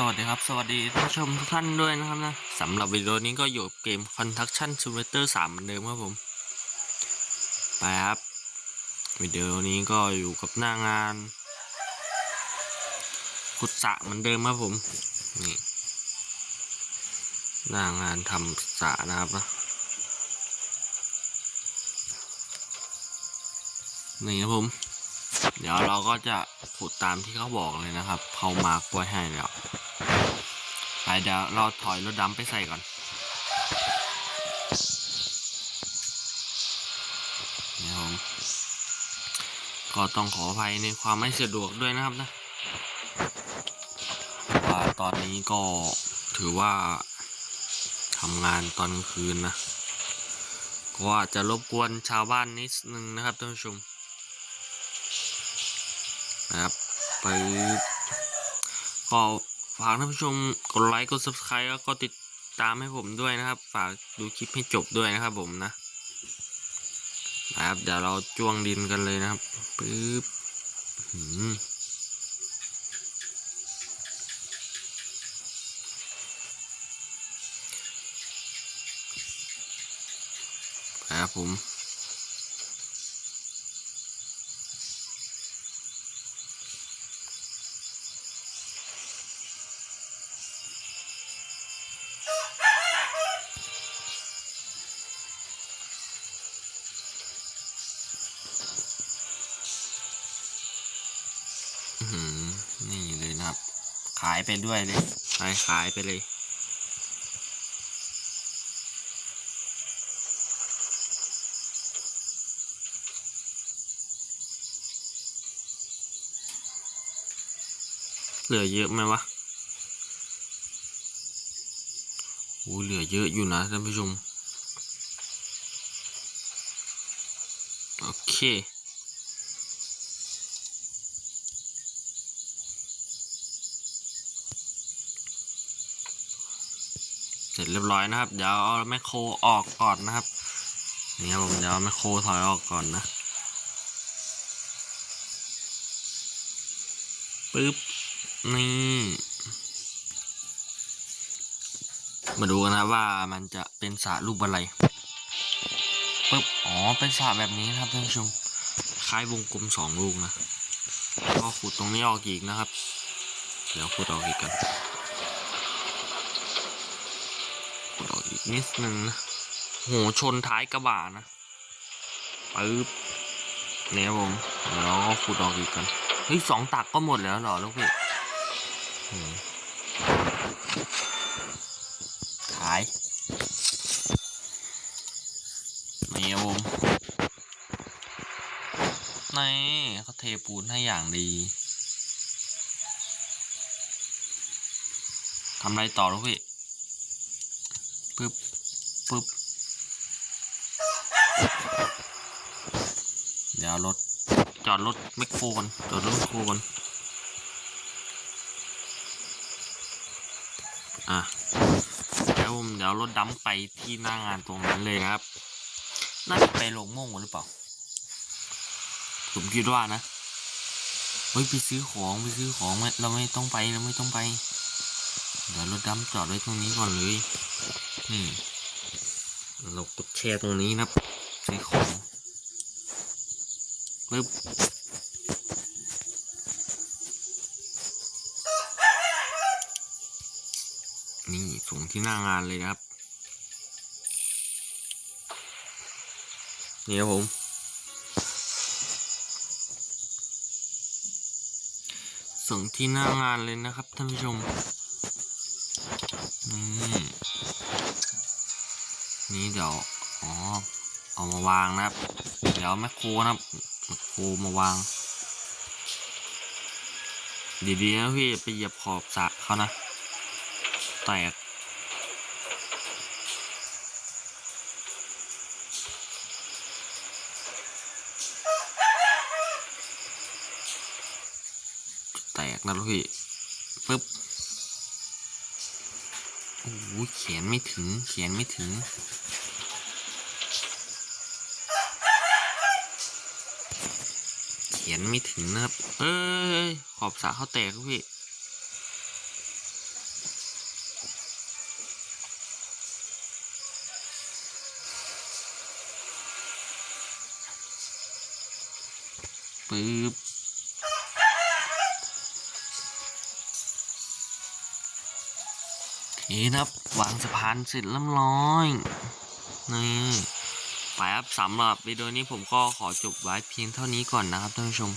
สวัสดีครับ สวัสดีท่านผู้ชมทุกท่านด้วยนะครับนะสำหรับวิดีโอนี้ก็อยู่เกม Construction Simulator 3เหมือนเดิมครับผม ไปครับ วิดีโอนี้ก็อยู่กับหน้างานขุดสระเหมือนเดิมครับผมนี่หน้างานทำสระนะครับนะนี่ครับผม เดี๋ยวเราก็จะขุดตามที่เขาบอกเลยนะครับ เขามาร์กไว้ให้แล้ว ไปเดี๋ยวเราถอยรถดำไปใส่ก่อนนี่ผมก็ต้องขออภัยในความไม่สะดวกด้วยนะครับนะว่าตอนนี้ก็ถือว่าทำงานตอนกลางคืนนะ ก็อาจจะรบกวนชาวบ้านนิดนึงนะครับท่านผู้ชมนะครับไปก็ ฝากท่านผู้ชมกดไลค์กด subscribe แล้วก็ติดตามให้ผมด้วยนะครับ ฝากดูคลิปให้จบด้วยนะครับผมนะนะครับเดี๋ยวเราจ้วงดินกันเลยนะครับปึ๊บหืมครับผม ขายไปด้วยเลยขายขายไปเลย เหลือเยอะไหมวะโอ้เหลือเยอะอยู่นะท่านผู้ชมโอเค ร็จเรียบร้อยนะครับ เดี๋ยวเอาแมคโครออกก่อนนะครับ นี่ครับผมเดี๋ยวแมคโครถอยออกก่อนนะปึ๊บนี่มาดูกันนะว่ามันจะเป็นสระรูปอะไรปึ๊บอ๋อเป็นสระแบบนี้นะครับท่านผู้ชมคล้ายวงกลมสองลูกนะก็ขุดตรงนี้ออกอีกนะครับ เดี๋ยวขุดออกอีกกัน นิดนึงนะโหชนท้ายกระบะนะปึ๊บเนี่ยผมเดี๋ยวเราก็ขุดออกอีกกันเฮ้ยสองตักก็หมดแล้วเหรอลูกพี่ขายเนี่ครับผมนี่เขาเทปูนให้อย่างดีทำไรต่อลูกพี่ ปึ๊บปึ๊บเดี๋ยวรถจอดรถแมคโครก่อนจอดรถแมคโครก่อนอะเดี๋ยวผมเดี๋ยวรถดัมไปที่หน้างานตรงนั้นเลยนะครับ น่าจะไปลงโม่งหรือเปล่า ผมคิดว่านะ เฮ้ยไปซื้อของไปซื้อของไม่เราไม่ต้องไปเราไม่ต้องไป เดี๋ยวรถดำจอดไว้ตรงนี้ก่อนเลย เรากดแช่ตรงนี้นะครับซื้ของปึ๊บนี่ส่งที่หน้างานเลยนะครับ นี่ครับผม ส่งที่หน้างานเลยนะครับท่านผู้ชม นี่นี่เดี๋ยวอ๋อเอามาวางนะครับ เดี๋ยวแมคโครนะครับแมคโครมาวาง ดีๆนะพี่ไปเหยียบขอบสระเขานะ แตกแตกนะลูกพี่ปึ๊บ โอ้เขียนไม่ถึง เขียนไม่ถึง เขียนไม่ถึงนะครับ เอ้ย ขอบสาเขาแตกครับพี่ปึ๊บ นะครับวางสะพานเสร็จเรียบร้อยนี่ไปครับสำหรับวิดีโอนี้ผมก็ขอจบไว้เพียงเท่านี้ก่อนนะครับท่านผู้ชม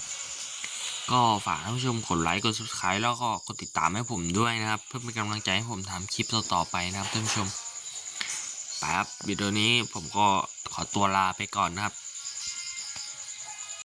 ก็ฝากท่านผู้ชมกดไลค์กด subscribe แล้วก็กดติดตามให้ผมด้วยนะครับ เพื่อเป็นกำลังใจให้ผมทำคลิปต่อๆไปนะครับท่านผู้ชมไปครับวิดีโอนี้ผมก็ขอตัวลาไปก่อนนะครับ